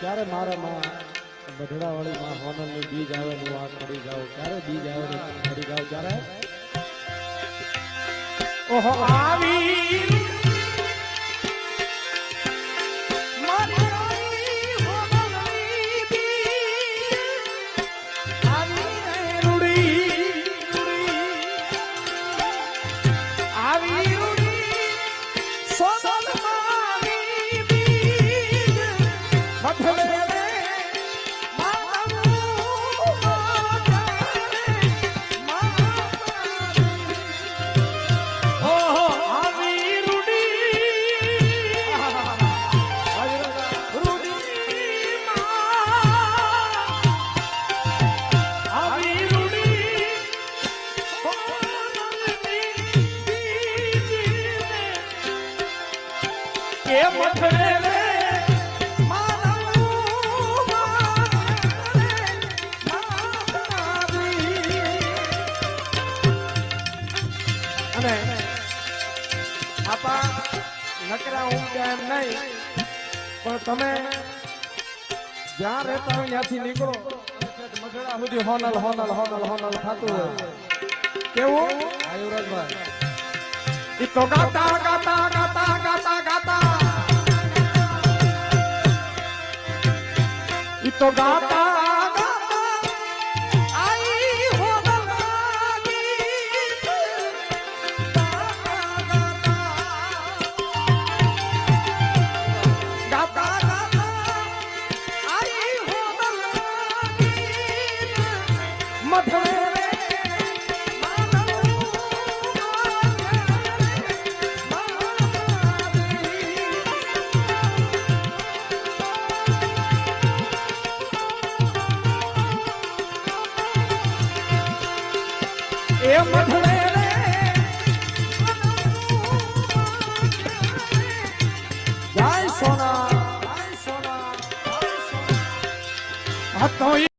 ક્યારે મારે માં બઢડા વાળી માં હોનલની બીજ આવે ને આ કરી જાઉં ક્યારે બીજ આવે ને કરી જાઉં ક્યારે? ઓહો આવી મારી પણ તમે જ્યાં રહેતા હોય ત્યાંથી નીકળો. મઢડા સુધી હોનલ હોનલ હોનલ હોનલ થતું કેવું? આયુરાજભાઈ ગાતા ગાતા ગાતા ગાતા તો ગાતા ગાતા એ મથડે જય સોના સોના જય સોના. હા તો